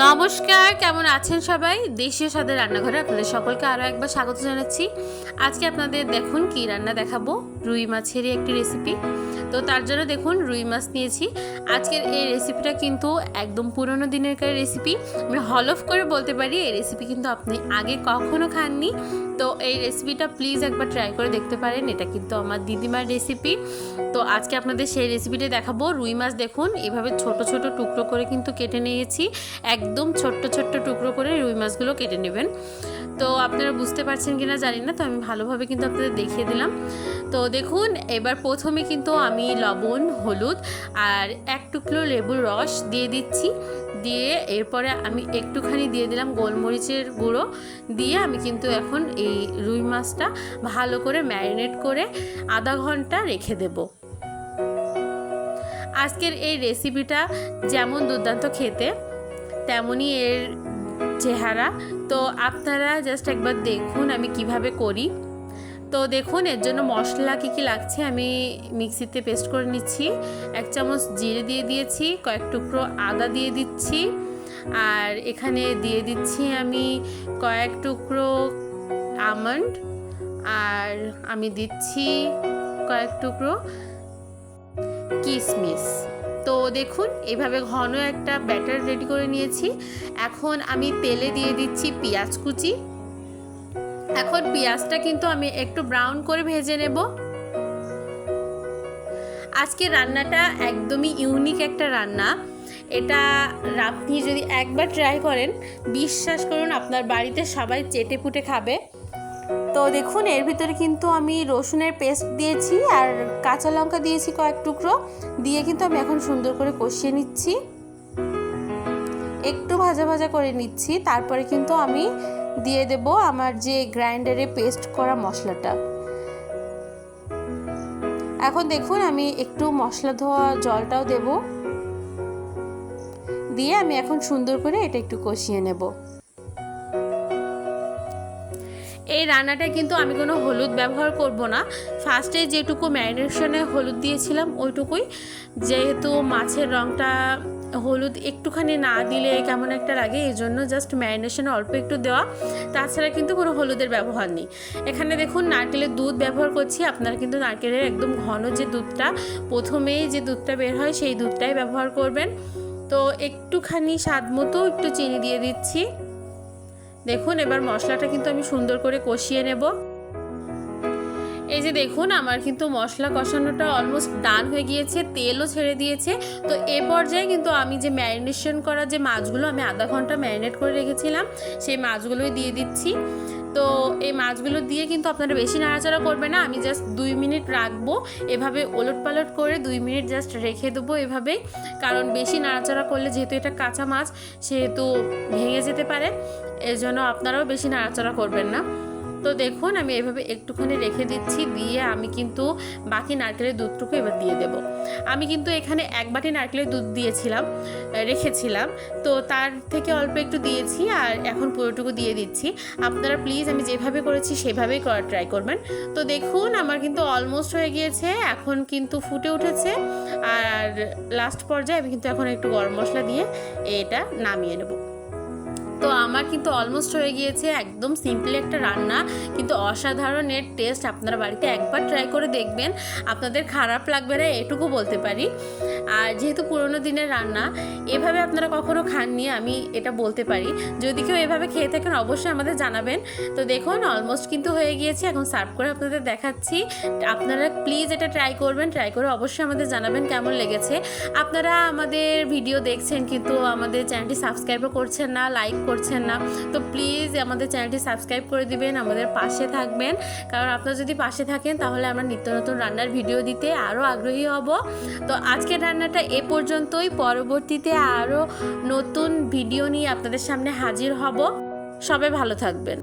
নমস্কার, কেমন আছেন সবাই? দেশীয় স্বাদের রান্নাঘরে আপনাদের সকলকে আরও একবার স্বাগত জানাচ্ছি। আজকে আপনাদের দেখুন কি রান্না দেখাবো। রুই মাছেরই একটি রেসিপি তো তার জন্য দেখুন রুই মাছ নিয়েছি। আজকের এই রেসিপিটা কিন্তু একদম পুরনো দিনেরকার রেসিপি আমি হলফ করে বলতে পারি, এই রেসিপি কিন্তু আপনি আগে কখনো খাননি। তো এই রেসিপিটা প্লিজ একবার ট্রাই করে দেখতে পারেন, এটা কিন্তু আমার দিদিমার রেসিপি তো আজকে আপনাদের সেই রেসিপিটা দেখাবো। রুই মাছ দেখুন, এভাবে ছোট ছোট টুকরো করে কিন্তু কেটে নিয়েছি। একদম ছোট্ট ছোট্ট টুকরো করে রুই মাছগুলো কেটে নেবেন। তো আপনারা বুঝতে পারছেন কিনা জানি না, তো আমি ভালোভাবে কিন্তু আপনাদের দেখিয়ে দিলাম। তো দেখুন, এবার প্রথমে কিন্তু আমি লবণ, হলুদ আর এক টুকরো লেবুর রস দিয়ে দিচ্ছি। দিয়ে এরপরে আমি একটুখানি দিয়ে দিলাম গোলমরিচের গুঁড়ো। দিয়ে আমি কিন্তু এখন এই রুই মাছটা ভালো করে ম্যারিনেট করে আধা ঘণ্টা রেখে দেবো। আজকের এই রেসিপিটা যেমন দুর্দান্ত খেতে, তেমনই এর চেহারা। তো আপনারা জাস্ট একবার দেখুন আমি কীভাবে করি। তো দেখুন, এর জন্য মশলা কী কী লাগছে আমি মিক্সিতে পেস্ট করে নিচ্ছি। এক চামচ জিরে দিয়ে দিয়েছি, কয়েক টুকরো আদা দিয়ে দিচ্ছি। আর এখানে দিয়ে দিচ্ছি আমি কয়েক টুকরো আমন্ড আর আমি দিচ্ছি কয়েক টুকরো কিশমিশ দেখুন, এভাবে ঘন একটা ব্যাটার রেডি করে নিয়েছি। এখন আমি তেলে দিয়ে দিচ্ছি পেঁয়াজ কুচি। এখন পেঁয়াজটা কিন্তু আমি একটু ব্রাউন করে ভেজে নেব। আজকে রান্নাটা একদমই ইউনিক একটা রান্না। এটা আপনি যদি একবার ট্রাই করেন, বিশ্বাস করুন আপনার বাড়িতে সবাই চেটে পুটে খাবে। তো দেখুন, এর ভিতরে কিন্তু আমি রসুনের পেস্ট দিয়েছি আর কাঁচা লঙ্কা দিয়েছি কয়েক টুকরো। দিয়ে কিন্তু আমি এখন সুন্দর করে কষিয়ে নিচ্ছি। একটু ভাজা ভাজা করে নিচ্ছি। তারপরে কিন্তু আমি দিয়ে দেব আমার যে গ্রাইন্ডারে পেস্ট করা মশলাটা। এখন দেখুন, আমি একটু মশলা ধোয়া জলটাও দেব। দিয়ে আমি এখন সুন্দর করে এটা একটু কষিয়ে নেব। এই রান্নাটায় কিন্তু আমি কোনো হলুদ ব্যবহার করব না। ফার্স্টে যেটুকু ম্যারিনেশনে হলুদ দিয়েছিলাম, ওইটুকুই। যেহেতু মাছের রঙটা হলুদ একটুখানি না দিলে কেমন একটা লাগে, এই জন্য জাস্ট ম্যারিনেশনে অল্প একটু দেওয়া। তাছাড়া কিন্তু কোনো হলুদের ব্যবহার নেই। এখানে দেখুন, নারকেলের দুধ ব্যবহার করছি। আপনারা কিন্তু নারকেলের একদম ঘন যে দুধটা, প্রথমেই যে দুধটা বের হয়, সেই দুধটাই ব্যবহার করবেন। তো একটুখানি স্বাদ মতো একটু চিনি দিয়ে দিচ্ছি। দেখুন, এবার মশলাটা কিন্তু আমি সুন্দর করে কষিয়ে নেব। এই যে দেখুন, আমার কিন্তু মশলা কষানোটা অলমোস্ট ডান হয়ে গিয়েছে, তেলও ছেড়ে দিয়েছে। তো এ পর্যায়ে কিন্তু আমি যে ম্যারিনেশন করা যে মাছগুলো, আমি আধা ঘণ্টা ম্যারিনেট করে রেখেছিলাম, সেই মাছগুলোই দিয়ে দিচ্ছি। তো এই মাছগুলো দিয়ে কিন্তু আপনারা বেশি নাড়াচাড়া করবে না। আমি জাস্ট দুই মিনিট রাখব। এভাবে ওলট পালট করে দুই মিনিট জাস্ট রেখে দেবো এভাবেই। কারণ বেশি নাড়াচাড়া করলে যেহেতু এটা কাঁচা মাছ, সেহেতু ভেঙে যেতে পারে। এজন্য জন্য আপনারাও বেশি নাড়াচাড়া করবেন না। তো দেখুন, আমি এভাবে একটুখানি রেখে দিচ্ছি, দিয়ে আমি কিন্তু বাকি নারকেলের দুধটুকু এবার দিয়ে দেব। আমি কিন্তু এখানে এক বাটি নারকেলের দুধ দিয়েছিলাম রেখেছিলাম। তো তার থেকে অল্প একটু দিয়েছি আর এখন পুরোটুকু দিয়ে দিচ্ছি। আপনারা প্লিজ আমি যেভাবে করেছি সেভাবেই করার ট্রাই করবেন। তো দেখুন, আমার কিন্তু অলমোস্ট হয়ে গিয়েছে, এখন কিন্তু ফুটে উঠেছে। আর লাস্ট পর্যায়ে আমি কিন্তু এখন একটু গরম মশলা দিয়ে এটা নামিয়ে নেব। তো আমার কিন্তু অলমোস্ট হয়ে গিয়েছে একদম সিম্পলি একটা রান্না। কিন্তু অসাধারণের টেস্ট আপনারা বাড়িতে একবার ট্রাই করে দেখবেন। আপনাদের খারাপ লাগবে না, এটুকু বলতে পারি। আর যেহেতু পুরোনো দিনের রান্না, এভাবে আপনারা কখনো খাননি, আমি এটা বলতে পারি। যদি কেউ এভাবে খেয়ে থাকেন, অবশ্যই আমাদের জানাবেন। তো দেখুন অলমোস্ট কিন্তু হয়ে গিয়েছে, এখন সার্ভ করে আপনাদের দেখাচ্ছি। আপনারা প্লিজ এটা ট্রাই করবেন ট্রাই করে অবশ্যই আমাদের জানাবেন কেমন লেগেছে। আপনারা আমাদের ভিডিও দেখছেন, কিন্তু আমাদের চ্যানেলটি সাবস্ক্রাইবও করছেন না লাইক করছেন না, তো প্লিজ আমাদের চ্যানেলটি সাবস্ক্রাইব করে দিবেন, আমাদের পাশে থাকবেন। কারণ আপনারা যদি পাশে থাকেন, তাহলে আমরা নিত্য নতুন রান্নার ভিডিও দিতে আরও আগ্রহী হব। তো আজকের রান্নাটা এ পর্যন্তই, পরবর্তীতে আরও নতুন ভিডিও নিয়ে আপনাদের সামনে হাজির হব। সবাই ভালো থাকবেন।